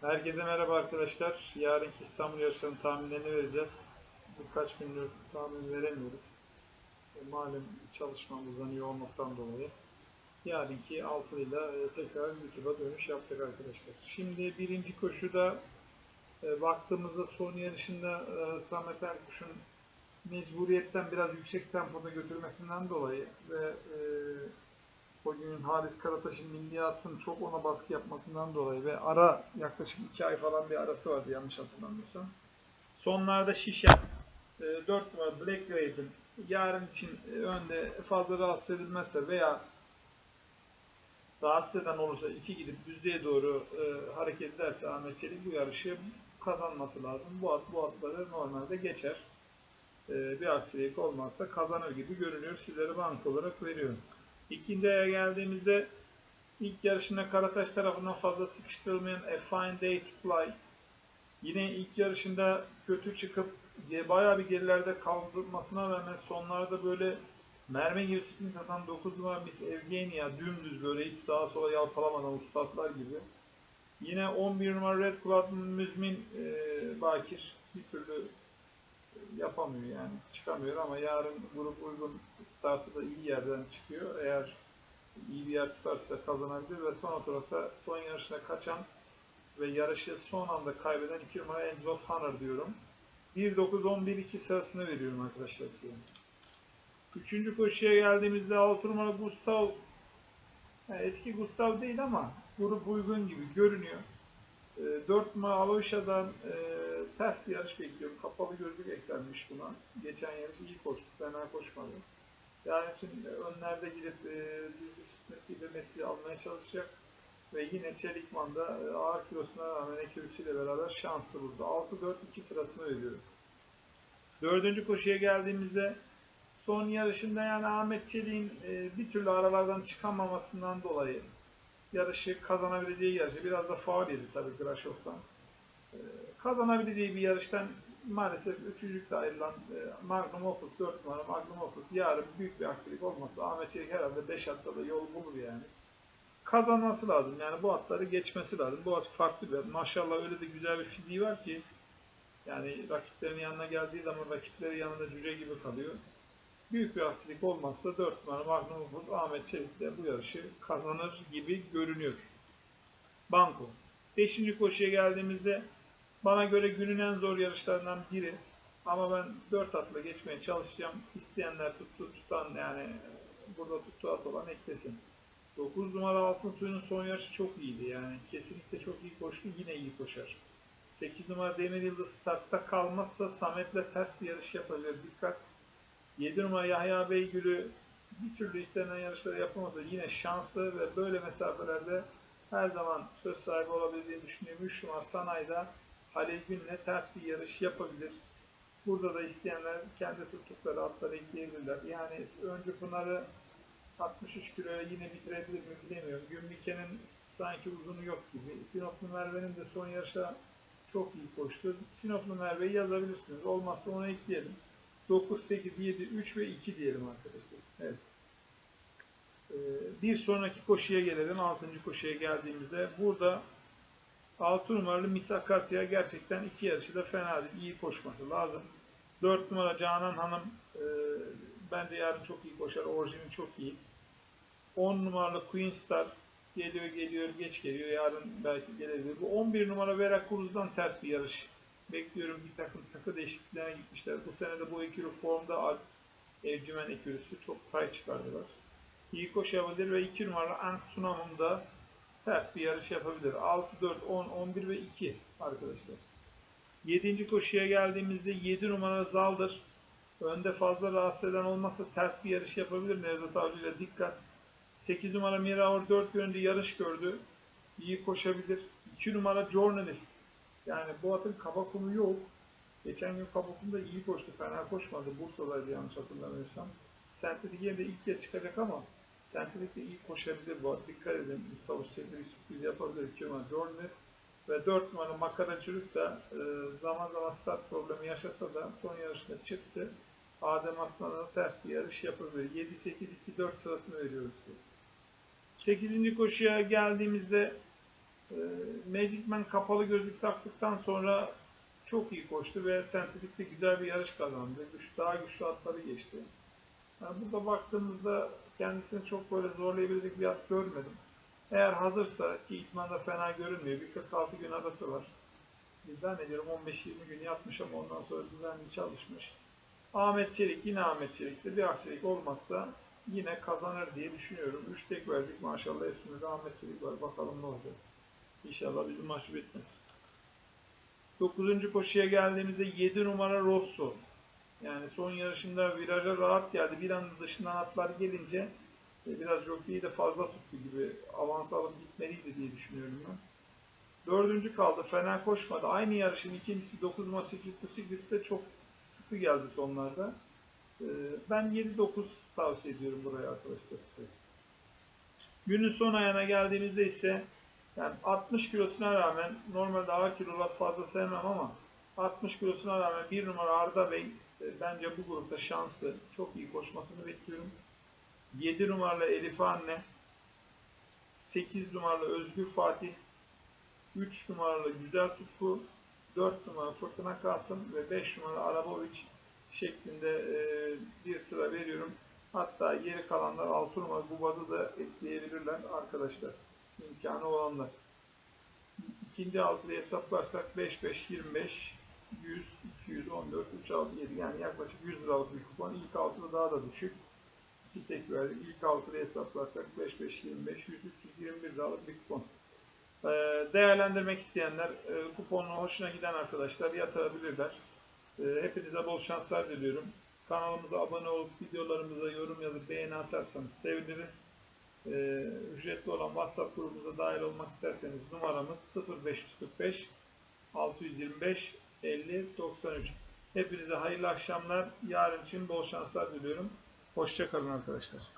Herkese merhaba arkadaşlar. Yarınki İstanbul yarışlarının tahminlerini vereceğiz. Birkaç gündür tahmin veremiyoruz. E, Malum çalışmamızdan yoğunluktan dolayı. Yarınki 6 ile tekrar YouTube'a dönüş yaptık arkadaşlar. Şimdi birinci koşuda e, baktığımızda son yarışında e, Samet Erkuş'un mecburiyetten biraz yüksek tempoda götürmesinden dolayı ve e, bugün Halis Karataş'ın milliyatın çok ona baskı yapmasından dolayı ve ara yaklaşık 2 ay falan bir arası vardı yanlış hatırlamıyorsam. Sonlarda Şişen, e, 4 numara Black Raven yarın için e, önde fazla rahatsız edilmezse veya rahatsız eden olursa 2 gidip düzlüğe doğru e, hareket ederse Ahmet Çelik bu yarışı kazanması lazım. Bu at bu atları normalde geçer. E, bir aksilik olmazsa kazanır gibi görünüyor. Sizlere bank olarak veriyorum. İkinci aya geldiğimizde ilk yarışında Karataş tarafından fazla sıkıştırılmayan A Fine Day to Fly yine ilk yarışında kötü çıkıp bayağı bir gerilerde kaldırmasına rağmen sonlarda böyle mermi gibi sprint atan 9 numara Miss Evgenia dümdüz böyle hiç sağa sola yalpalamadan ustadlar gibi. Yine 11 numara Red Club Müzmin e, Bakir bir türlü yapamıyor yani çıkamıyor ama yarın grup uygun startı da iyi yerden çıkıyor. Eğer iyi bir yer tutarsa kazanabilir ve son otorakta son yarışına kaçan ve yarışı son anda kaybeden 2 numara of Honor diyorum. 1-9-11-2 sırasını veriyorum arkadaşlar size. Üçüncü koşuya geldiğimizde 6 numara Gustav yani eski Gustav değil ama grup uygun gibi görünüyor. 4 numara Aloysia'dan e, ters bir yarış bekliyorum. Kapalı gözlük eklenmiş buna. Geçen yarış iyi koştu, fena koşmadı. Yani için önlerde gidip e, düzlük sprint metre almaya çalışacak. Ve yine Çelikman'da e, ağır kilosuna rağmen ekürüsüyle beraber şanslı burada. 6-4-2 sırasını veriyorum. Dördüncü koşuya geldiğimizde son yarışında yani Ahmet Çelik'in e, bir türlü aralardan çıkamamasından dolayı yarışı kazanabileceği yarışı biraz da faul yedi tabii Grashov'tan. Kazanabileceği bir yarıştan maalesef üçüncülükte ayrılan e, Magnum Opus 4 numara Magnum Opus yarın büyük bir aksilik olmasa Ahmet Çelik herhalde 5 hatta da yol bulur yani. Kazanması lazım yani bu atları geçmesi lazım. Bu at farklı bir at. Maşallah öyle de güzel bir fiziği var ki yani rakiplerin yanına geldiği zaman rakipleri yanında cüce gibi kalıyor. Büyük bir aksilik olmazsa 4 numara Magnum Opus Ahmet Çelik de bu yarışı kazanır gibi görünüyor. Banko. 5. koşuya geldiğimizde bana göre günün en zor yarışlarından biri. Ama ben 4 atla geçmeye çalışacağım. İsteyenler tuttu tutan yani burada tuttu at olan eklesin. 9 numara Altın Suyu'nun son yarışı çok iyiydi yani. Kesinlikle çok iyi koştu. Yine iyi koşar. 8 numara Demir Yıldız startta kalmazsa Samet'le ters bir yarış yapabilir. Dikkat. 7 numara Yahya Beygül'ü bir türlü istenen yarışları yapamasa yine şanslı ve böyle mesafelerde her zaman söz sahibi olabildiğini düşünüyorum. 3 numara Sanay'da Halil Gün'le ters bir yarış yapabilir. Burada da isteyenler kendi tuttukları atları ekleyebilirler. Yani önce Pınar'ı 63 kiloya yine bitirebilir mi bilemiyorum. Gümbike'nin sanki uzunu yok gibi. Sinoplu Merve'nin de son yarışa çok iyi koştu. Sinoplu Merve'yi yazabilirsiniz. Olmazsa onu ekleyelim. 9, 8, 7, 3 ve 2 diyelim arkadaşlar. Evet. Ee, bir sonraki koşuya gelelim. 6. koşuya geldiğimizde burada 6 numaralı Miss Akasya gerçekten iki yarışı da fena değil. İyi koşması lazım. 4 numara Canan Hanım e, bence yarın çok iyi koşar. Orijini çok iyi. 10 numaralı Queen Star geliyor geliyor geç geliyor. Yarın belki gelebilir. Bu 11 numara Vera Cruz'dan ters bir yarış. Bekliyorum bir takım takı değişikliklerine gitmişler. Bu sene de bu ekürü formda Alp Evcimen ekürüsü çok pay çıkardılar. İyi koşabilir ve 2 numaralı Ank Sunam'ın da ters bir yarış yapabilir. 6, 4, 10, 11 ve 2 arkadaşlar. 7. koşuya geldiğimizde 7 numara Zaldır. Önde fazla rahatsız eden olmazsa ters bir yarış yapabilir Nevzat Avcı ile dikkat. 8 numara Miraor 4 yönünde yarış gördü. İyi koşabilir. 2 numara Journalist. Yani bu atın kaba kumu yok. Geçen gün kaba kumda iyi koştu. Fena koşmadı. Bursa'daydı yanlış hatırlamıyorsam. Sentetik yerinde ilk kez çıkacak ama De iyi koşabilir bu at. Dikkat edin. Mustafa Çelik bir sürpriz yapabilir. 2 numara Journalist. Ve 4 numara Makara Çürük de e, zaman zaman start problemi yaşasa da son yarışta çıktı. Adem Aslan'a ters bir yarış yapabilir. 7-8-2-4 sırasını veriyoruz size. 8. koşuya geldiğimizde E, Magic Man kapalı gözlük taktıktan sonra çok iyi koştu ve sentetikte güzel bir yarış kazandı. Güç, daha güçlü atları geçti. Yani burada baktığımızda kendisini çok böyle zorlayabilecek bir at görmedim. Eğer hazırsa ki idmanda fena görünmüyor. Bir 46 gün arası var. Zannediyorum 15-20 gün yapmış ama ondan sonra düzenli çalışmış. Ahmet Çelik yine Ahmet Çelik'te bir aksilik olmazsa yine kazanır diye düşünüyorum. 3 tek verdik maşallah hepsinde de Ahmet Çelik var. Bakalım ne olacak. İnşallah bizi mahcup etmez. 9. koşuya geldiğimizde 7 numara Rosso. Yani son yarışında viraja rahat geldi. Bir anda dışından atlar gelince e, biraz jockey'i de fazla tuttu gibi avans alıp gitmeliydi diye düşünüyorum ben. Dördüncü kaldı. Fena koşmadı. Aynı yarışın ikincisi 9 numara Secret to çok sıkı geldi sonlarda. E, Ben 7-9 tavsiye ediyorum buraya arkadaşlar size. Günün son ayağına geldiğimizde ise yani 60 kilosuna rağmen normalde ağır kilolar fazla sevmem ama 60 kilosuna rağmen bir numara Arda Bey e, bence bu grupta şanslı. Çok iyi koşmasını bekliyorum. 7 numaralı Elif Anne 8 numaralı Özgür Fatih 3 numaralı Güzel Tutku 4 numaralı Fırtına Kasım ve 5 numaralı Araboviç şeklinde e, bir sıra veriyorum. Hatta geri kalanlar 6 numaralı Gubaz'ı da ekleyebilirler arkadaşlar. imkanı olanlar. İkinci altıyı hesaplarsak 5, 5, 25, 100, 214, 3, 6, 7 yani yaklaşık 100 liralık bir kupon. İlk altıda daha da düşük. İki tek verdik. İlk altıda hesaplarsak 5, 5, 25, 100, 321 liralık bir kupon. Ee, değerlendirmek isteyenler, e, kuponun hoşuna giden arkadaşlar yatırabilirler. Ee, hepinize bol şanslar diliyorum. Kanalımıza abone olup videolarımıza yorum yazıp beğeni atarsanız seviniriz. Ee, ücretli olan WhatsApp grubumuza dahil olmak isterseniz numaramız 0545 625 50 93. Hepinize hayırlı akşamlar. Yarın için bol şanslar diliyorum. Hoşçakalın arkadaşlar.